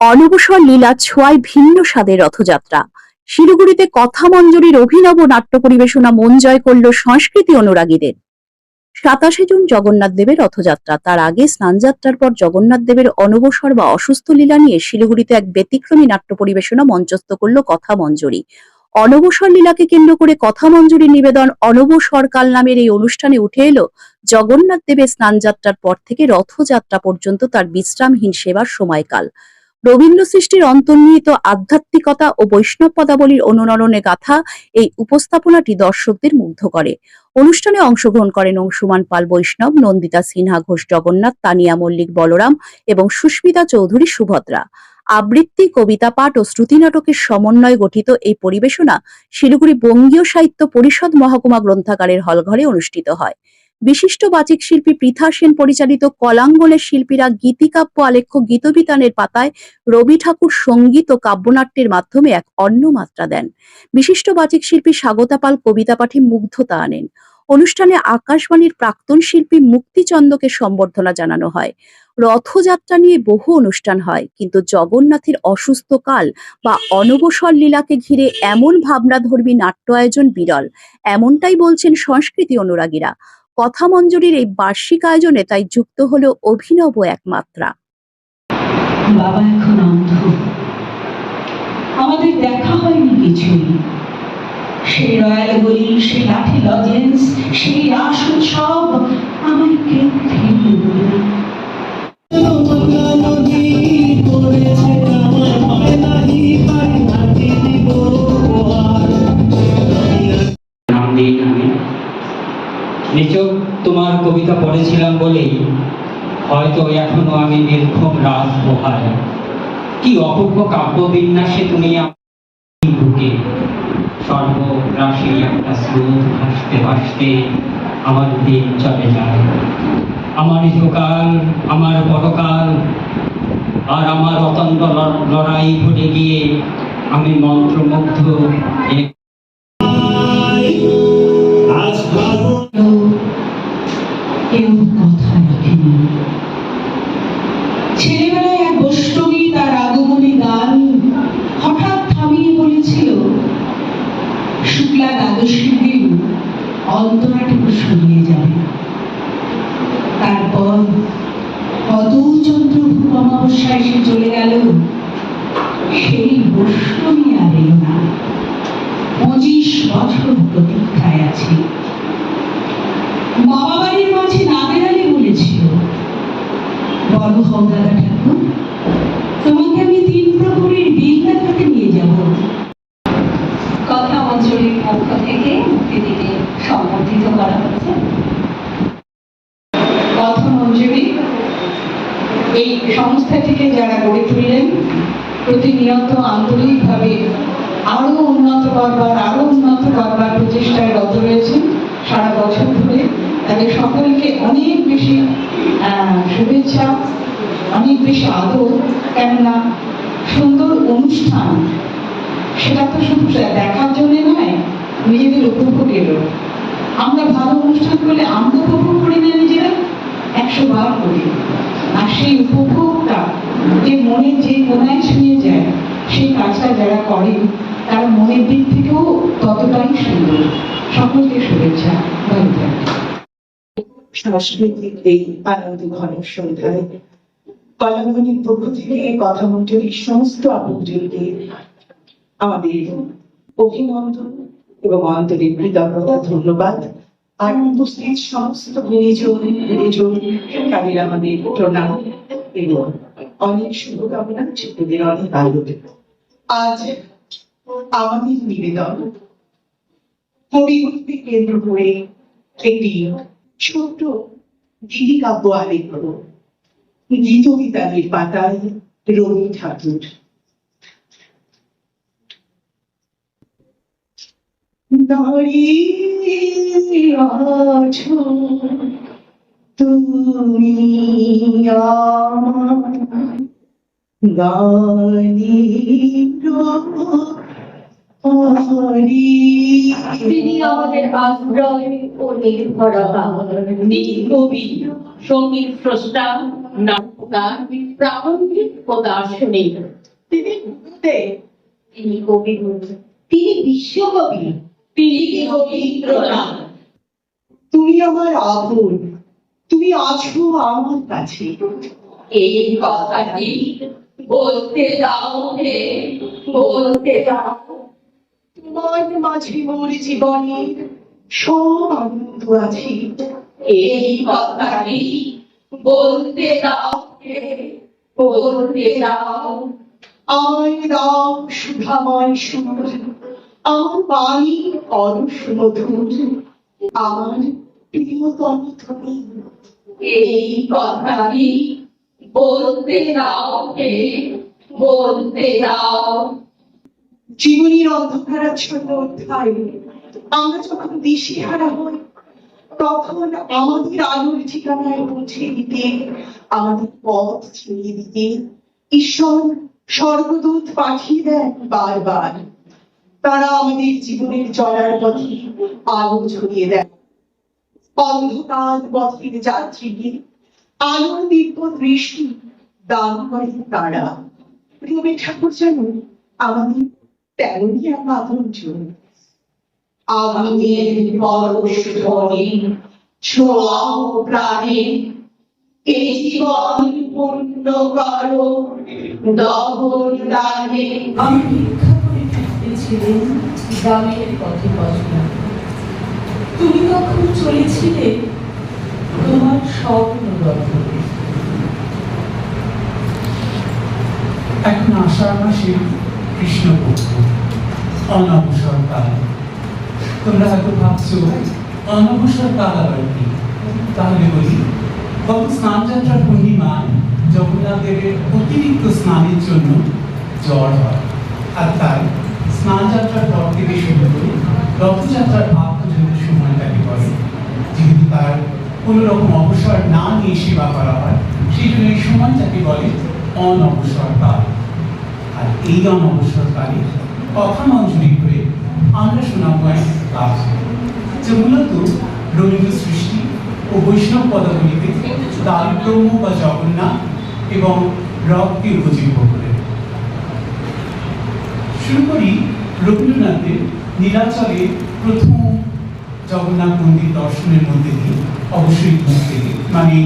অনবসর লীলা ছোঁয়ায় ভিন্ন স্বাদের রথযাত্রা। শিলিগুড়িতে কথা মঞ্জুরির অভিনব নাট্য পরিবেশনা মন জয় করল সংস্কৃতি অনুরাগীদের। সাতাশে জুন জগন্নাথ দেবের রথযাত্রা। তার আগে স্নানযাত্রার পর জগন্নাথ দেবের অনবসর বা অসুস্থ লীলা নিয়ে শিলিগুড়িতে এক ব্যতিক্রমী নাট্য পরিবেশনা মঞ্চস্থ করল কথা মঞ্জুরি অনবসর লীলাকে কেন্দ্র করে কথা মঞ্জুরি নিবেদন অনবসর কাল নামের এই অনুষ্ঠানে উঠে এলো জগন্নাথ দেবের স্নানযাত্রার পর থেকে রথযাত্রা পর্যন্ত তার বিশ্রামহীন সেবার সময়কাল। রবীন্দ্র সৃষ্টির অন্তর্নিহিত আধ্যাত্মিকতা ও বৈষ্ণব পদাবলীর অনুরণনে গাথা এই উপস্থাপনাটি দর্শকদের মুগ্ধ করে। অনুষ্ঠানে অংশগ্রহণ করেন অংশুমান পাল বৈষ্ণব, নন্দিতা সিনহা ঘোষ জগন্নাথ, তানিয়া মল্লিক বলরাম এবং সুস্মিতা চৌধুরী সুভদ্রা। আবৃত্তি, কবিতা পাঠ ও শ্রুতি নাটকের সমন্বয়ে গঠিত এই পরিবেশনা শিলিগুড়ি বঙ্গীয় সাহিত্য পরিষদ মহকুমা গ্রন্থাগারের হলঘরে অনুষ্ঠিত হয়। বিশিষ্ট বাচিক শিল্পী পৃথা সেন পরিচালিত কলাঙ্গলের শিল্পীরা গীতিকাব্য আলেখ্য গীতবিতানের পাতায় রবি ঠাকুর সংগীত ও কাব্যনাট্যের মাধ্যমে এক অন্য মাত্রা দেন। বিশিষ্ট বাচিক শিল্পী স্বাগতা পাল কবিতা পাঠে মুগ্ধতা আনেন। অনুষ্ঠানে আকাশবাণীর প্রাক্তন শিল্পী মুক্তিচন্দকে সম্বর্ধনা জানানো হয়। রথযাত্রা নিয়ে বহু অনুষ্ঠান হয়, কিন্তু জগন্নাথের অসুস্থ কাল বা অনবসর লীলাকে ঘিরে এমন ভাবনাধর্মী নাট্য আয়োজন বিরল। এমনটাই বলছেন সংস্কৃতি অনুরাগীরা। কথা মঞ্জুরির এই বার্ষিক আয়োজনে তাই যুক্ত হল অভিনব এক মাত্রা বাবা এখন অন্ধ। আমাদের দেখা হয়নি কিছুই। সেই রয়্যাল গলি, সেই লাঠি লজেন্স, সেই রাস উৎসব পড়েছিলাম বলেই হয়তো এখনও আমি নির্ঘুম রাত পোহাই কি অপূর্ব কাব্যবিন্যাসে তুমি একটা স্রোত আমার দিন চলে যায়। আমার ইহকাল, আমার পরকাল আর আমার অতন্ত লড়াই ভুলে গিয়ে আমি মন্ত্রমুগ্ধ বড় হও দাদা ঠাকুর তোমাকে আমি তিন প্রহরীর বিল দেখাতে নিয়ে যাব কথা মঞ্জুরির পক্ষ থেকে মুক্তিদিকে সম্বর্ধিত করা হচ্ছে কথা মঞ্জুরি এই সংস্থাটিকে যারা গড়ে তুললেন প্রতিনিয়ত আন্তরিকভাবে আরও উন্নত করবার আরও উন্নত করবার প্রচেষ্টায় রত রয়েছেন সারা বছর ধরে তাদের সকলকে অনেক বেশি শুভেচ্ছা, অনেক বেশি আদর, কেননা সুন্দর অনুষ্ঠান, সেটা তো শুধু দেখার জন্য নয় নিজেদের উপভোগেরও আমরা ভালো অনুষ্ঠান করলে আমরা উপভোগ করি না নিজেরা? একশো বার করি। আর সেই উপভোগটা যে মনের যে কোনায় ছুঁয়ে যায়, সেই কাজটা যারা করেন, তারা মনের দিক থেকেও ততটাই সুন্দর। সকলকে শুভেচ্ছা। থাকবে সাংস্কৃতিক এই আনন্দ ঘন সন্ধ্যায় কলামনির পক্ষ থেকে কথা মন্ডলীর সমস্ত আপনজনকে আমাদের অভিনন্দন এবং আন্তরিক কৃতজ্ঞতা, ধন্যবাদ। আর উপস্থিত সমস্ত গুণীজন গুণীজন তাদের আমাদের প্রণাম এবং অনেক শুভকামনা চিত্তদের অনেক আলো আজ আমাদের নিবেদন পরিবর্তে কেন্দ্র করে একটি ছোট গীতিকাব্য আলেখ্য গীতবিতানের পাতায় রবি ঠাকুর। তুমি আমার গানের তিনি আমাদের আশ্রয় ও নির্ভরতা তিনি কবি সংগীত স্রষ্টা নাট্যকার প্রাবন্ধিক ও দার্শনিক। তিনি তিনি কবিগুরু তিনি বিশ্বকবি তিনি রবীন্দ্রনাথ? তুমি আমার আপন তুমি আছো আমার কাছে। এই কথাটি বলতে দাও বলতে দাও তোমার মাঝে মোর জীবনের সব আনন্দ আছে। এই কথাটি বলতে দাও বলতে দাও। আমায় দাও সুধাময় সুর আমার বাণী অরস মধুর আমার প্রিয়তম তুমি। এই কথাটি বলতে দাও হে বলতে দাও। জীবনের অন্ধকারাচ্ছন্ন অধ্যায়। আমরা যখন দিশেহারা হই, তখন আমাদের আলোর ঠিকানায় পৌঁছে দিতে, আমাদের পথ ছড়িয়ে দিতে ঈশ্বর স্বর্গদূত পাঠিয়ে দেন বারবার। তারা আমাদের জীবনের চলার পথে আলো ছড়িয়ে দেন অন্ধকার পথের যাত্রীকে আলোর দিব্য দৃষ্টি দান করেন তারা। রবি ঠাকুর যেন আমাদের এই জীবন পূর্ণ করো দহন দানে আমি গ্রামের পথে তুমি তখন চলেছিলে তোমার স্বপ্ন রথে এখন আষাঢ় মাসে কৃষ্ণপক্ষ অনবসর কাল তোমরা হয়তো ভাবছ অনবসর কাল আবার কি? তাহলে বলি, গত স্নান যাত্রার পূর্ণিমায় জগন্নাথ দেবের অতিরিক্ত স্নানের জন্য জ্বর হয়। আর তাই স্নান যাত্রার পর থেকে শুরু করে রথযাত্রার ভাব পর্যন্ত সময়টাকে বলে। যেহেতু তার কোনো রকম অবসর না নিয়ে সেবা করা হয়, সেই জন্য এই সময়টাকে বলে অনবসর কাল। এই অনবসরকালে কথা মঞ্জুরি করে আমরা শোনাবো কাজ যে মূলত রবীন্দ্র সৃষ্টি ও বৈষ্ণব পদাবলীতে দারিদ্রম বা জগন্নাথ এবং রথকে উপজীব্য করে শুরু করি রবীন্দ্রনাথের নীলাচলে প্রথম জগন্নাথ মন্দির দর্শনের মধ্যে দিয়ে, অবশ্যই থেকে। মানে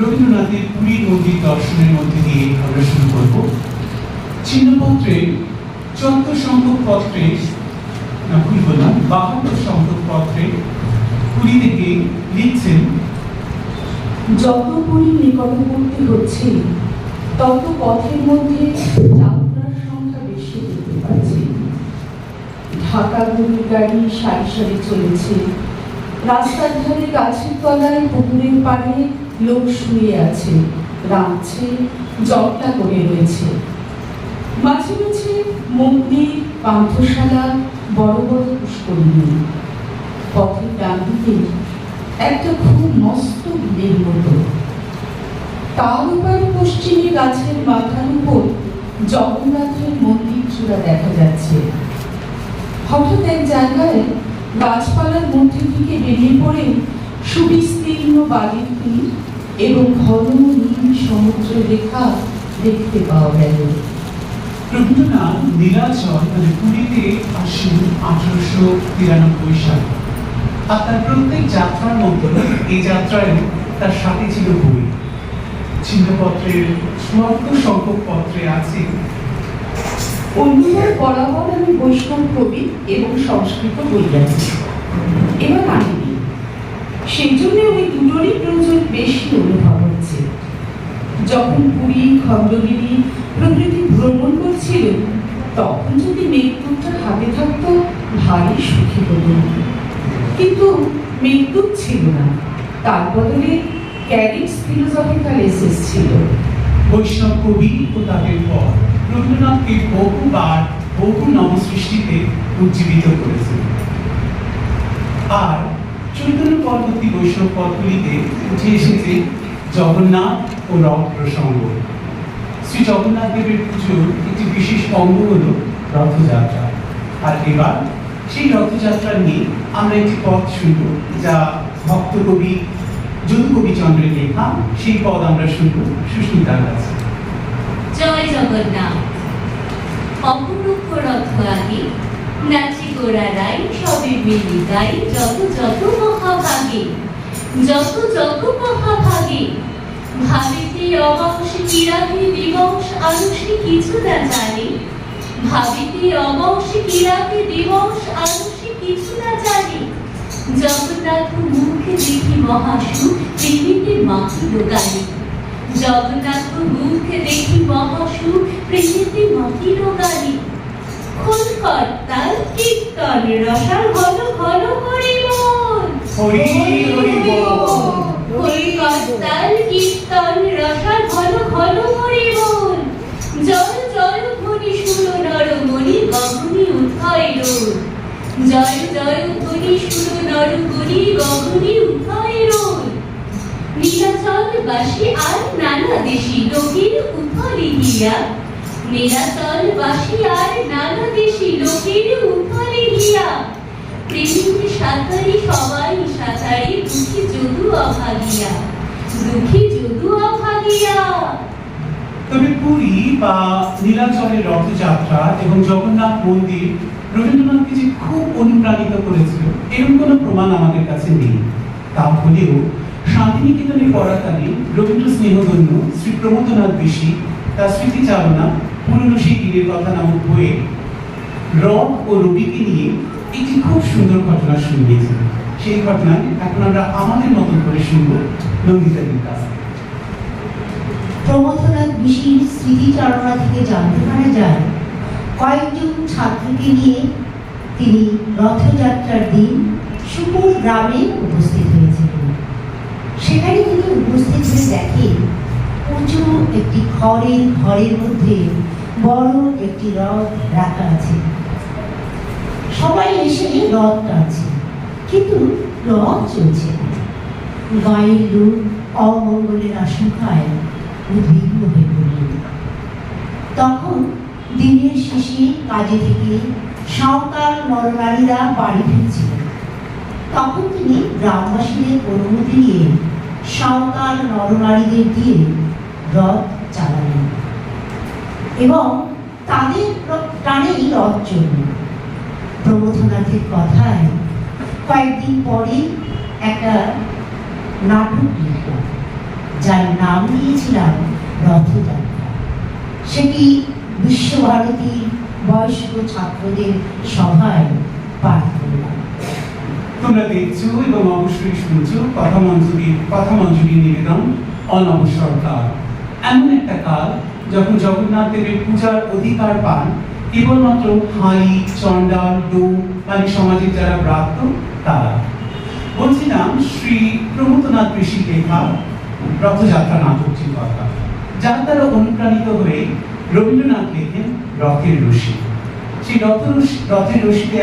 রবীন্দ্রনাথের পুরীর মন্দির দর্শনের মধ্যে দিয়ে আমরা শুরু করব। চিহ্নপত্রে চুয়াত্তর সংখ্যক পত্রে না, ভুল বললাম বাহাত্তর সংখ্যক পত্রে পুরী থেকে লিখছেন। যত পুরী নিকটবর্তী হচ্ছে, তত পথের মধ্যে যাত্রার সংখ্যা বেশি দেখতে পাচ্ছি ঢাকা গরুর গাড়ি সারি সারি চলেছে। রাস্তার ধারে গাছের তলায় পুকুরের পাড়ে লোক শুয়ে আছে, রাঁধছে জটলা করে রয়েছে। মাঝে মাঝে মন্দির, পান্থশালা, বড় বড় পুষ্করিণী। পথের ডান দিকে একটা খুব মস্ত ভিড়ের মতো। তার উপর পশ্চিমে গাছের মাথার উপর জগন্নাথের মন্দির চূড়া দেখা যাচ্ছে। হঠাৎ এক জায়গায় গাছপালার মধ্যে থেকে বেরিয়ে পড়ে সুবিস্তীর্ণ বাড়ির তীর এবং ঘন নীল সমুদ্র রেখা দেখতে পাওয়া গেল। রবীন্দ্রনাথ নীলাচল মানে পুরীতে আসেন আঠারোশো তিরানব্বই সালে। আর তার প্রত্যেক যাত্রার মধ্যে এই যাত্রায় তার সাথে ছিল বই চিহ্নপত্রের চুয়াত্তর সংখ্যক পত্রে আছে। অন্যবার বরাবর আমি বৈষ্ণব কবি এবং সংস্কৃত বই আছি এবার আনিনি সেই জন্য ওই দুটোরই প্রয়োজন বেশি অনুভব হচ্ছে। যখন পুরী, খণ্ডগিরি প্রভৃতি ভ্রমণ করছিল, তখন যদি মেঘদূতটা হাতে থাকতো, ভারী সুখী হতো। কিন্তু মেঘদূত ছিল না। তার বদলে ক্যারিক্স ফিলোসফিক্যাল এসেস ছিল। বৈষ্ণব কবি ও তাদের পর রবীন্দ্রনাথকে বহুবার বহু নবসৃষ্টিতে উজ্জীবিত করেছে। আর চৈতন্য পরবর্তী বৈষ্ণব পদগুলিতে উঠে এসেছে জগন্নাথ ও রথ প্রসঙ্গ শ্রী জগন্নাথ দেবের পুজোর একটি বিশেষ অঙ্গ হল রথযাত্রা। আর এবার সেই রথযাত্রা নিয়ে আমরা একটি পদ শুনব, যা ভক্ত কবি যদুকবি চন্দ্রের লেখা। সেই পদ আমরা শুনব সুস্মিতার কাছে। জয় জগন্নাথ। অপরূপ রথ আগে নাচি গোড়া রাই, সবে মিলি গাই, যত যত মহাভাগে, যত যত মহাভাগে ভাবিতে অবশ কিরাতে দিবস আলসে কিছু না জানে ভাবিতে অবশ কিরাতে দিবস আলসে কিছু না জানে। জগন্নাথ মুখে দেখি মহাসু পৃথিবীতে মাখিল গানে জগন্নাথ মুখে দেখি মহাসু পৃথিবীতে মাখিল গানে খোল কর্তাল কীর্তন রসাল ঘন ঘন হরি হরি হরি বল কর্তাল কীর্তন রসাল ঘন ঘন হরি মন জয় জয় ধ্বনি সুর নরমণি, গগনি উঠয় রোল জয় জয় ধ্বনি সুর নরমণি, গগনি আর নানা দেশি লোকের উথলি হিয়া নীলাচল আর নানা দেশি লোকের উথলি হিয়া প্রেমিক সাঁতারি সবাই সাঁতারি দুঃখী যদু অভাগিয়া, দুঃখী যদু অভাগিয়া। তবে পুরী বা নীলাচলের রথযাত্রা এবং জগন্নাথ মন্দির রবীন্দ্রনাথকে যে খুব অনুপ্রাণিত করেছিল, এরকম কোনো প্রমাণ আমাদের কাছে নেই। তা হলেও শান্তিনিকেতনে পড়াকালে রবীন্দ্র স্নেহধন্য শ্রী প্রমোদনাথ বেশি তার স্মৃতিচারণা পুরনো সেই কথা নামক বইয়ে রথ ও রবিকে নিয়ে একটি খুব সুন্দর ঘটনা শুনিয়েছিল সেই ঘটনা এখন আমরা আমাদের মতন করে শুনব নন্দিতাদের কাছ। প্রমথনাথ ঋষির স্মৃতিচারণা থেকে জানতে পারা যায়, কয়েকজন ছাত্রকে নিয়ে তিনি রথযাত্রার দিন সুপুর গ্রামে উপস্থিত হয়েছিলেন। সেখানে তিনি উপস্থিত হয়ে দেখেন উঁচু একটি খড়ের ঘরের মধ্যে বড় একটি রথ রাখা আছে। সবাই এসে রথ টানছে। কিন্তু রথ চলছে গায়ের লোক অমঙ্গলের আশঙ্কায় উদ্বিগ্ন হয়ে পড়লেন। তখন দিনের শেষে কাজে থেকে সাঁওতাল নরনারীরা বাড়ি ফিরছিলেন। তখন তিনি গ্রামবাসীদের অনুমতি নিয়ে সাঁওতাল নরনারীদের দিয়ে রথ চালালেন। এবং তাদের টানেই রথ চলল। প্রমথনাথের কথায় কয়েকদিন পরে একটা নাটক লিখলাম, যার নাম দিয়েছিলাম রথযাত্রা। সেটি বিশ্বভারতী বয়স্ক ছাত্রদের সভায় পাঠ করলাম। তোমরা দেখছ এবং অবশ্যই শুনছো কথা মঞ্জুরি কথা মঞ্জুরি নিবেদন অনবসর কাল এমন একটা কাল যখন জগন্নাথ দেবের পূজার অধিকার পান কেবলমাত্র হাই চণ্ডাল, ডো মানে সমাজের যারা প্রাপ্ত তারা। বলছিলাম, শ্রী প্রমোদনাথ ঋষি লেখা রথযাত্রা নাটকটির কথা যার দ্বারা অনুপ্রাণিত হয়ে রবীন্দ্রনাথ লেখেন রথের রশি সেই রথ রথের রশিতে